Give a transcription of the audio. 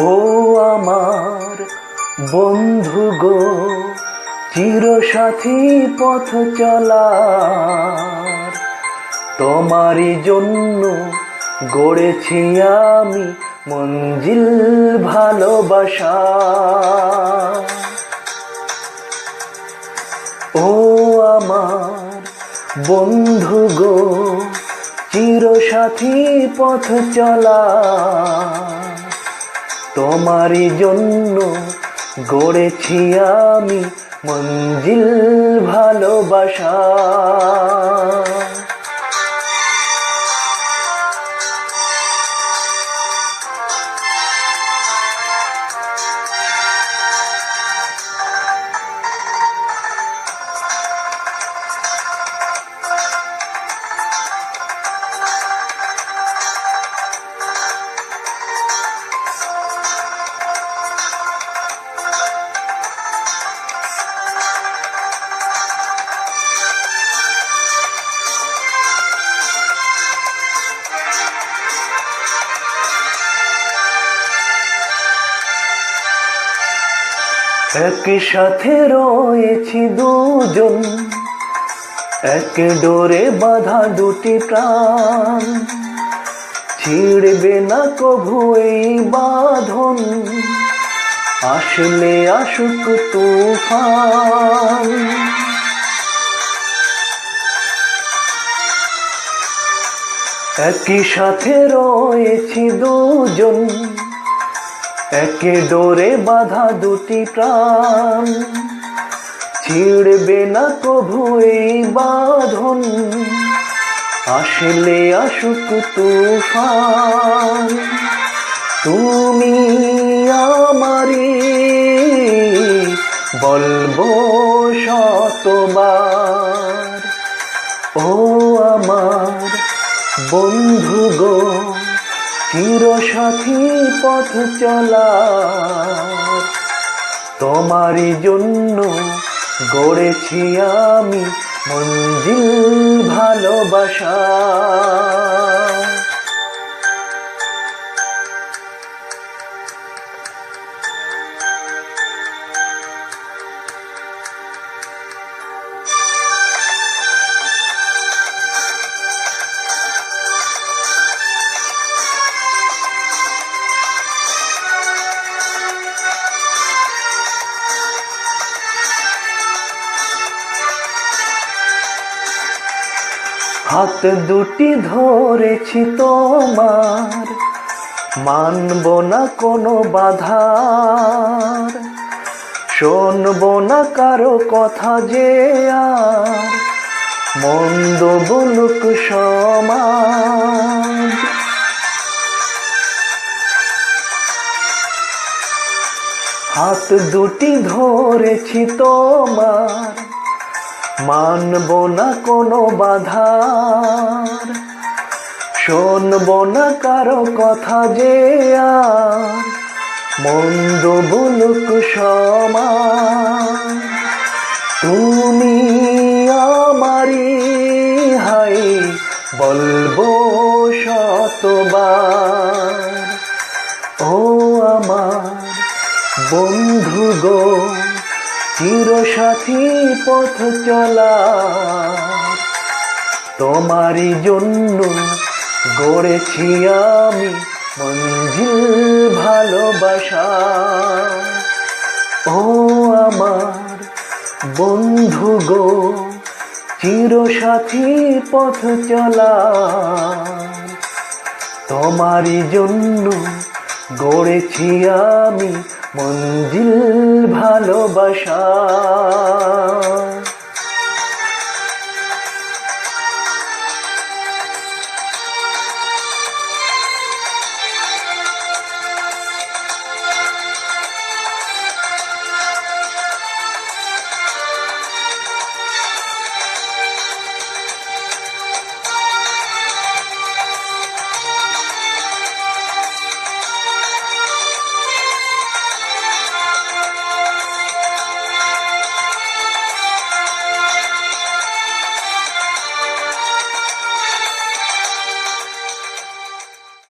ও আমার বন্ধু গো, চিরসাথী পথ চলার। তোমারই জন্য গড়েছি আমি মঞ্জিল ভালোবাসা। ও আমার বন্ধু গো, চিরসাথী পথ চলা তোমারই জন্য গড়েছি আমি মঞ্জিল ভালোবাসা। একই সাথে রয়েছি দুজন। এক ডোরে বাঁধা দুটি প্রাণ। ছিড়বে না কভু এই বাঁধন। আসলে আসুক তুফান। একই সাথে রয়েছি দুজন। একে ডোরে বাঁধা দুটি প্রাণ। ছিড়বে না কভু এই বাঁধন। আসলে আসুক তুফান। তুমি আমারি বলব শতবার, ও আমার বন্ধু গো। চিরসাথী পথ চলা। তোমারই জন্য গড়েছি আমি মঞ্জিল ভালোবাসা। হাত দুটি ধরেছি তোমার। মানব না কোনো বাধার। শোনব না কারও কথা যে আর। মন্দ বলুক সমাজ। হাত দুটি ধরেছি তোমার। মানব না কোনো বাধার। শোনব না কারও কথা যে মন্দ বলুক তুমি আমারি হাই, বলব শতবার। ও আমার বন্ধু গো। চিরসাথী পথ চলা। তোমারই জন্য গড়েছি আমি মঞ্জিল ভালোবাসা। ও আমার বন্ধু গো, চিরসাথী পথ চলা। তোমারই জন্য গড়েছি আমি মঞ্জিল ভালোবাসা।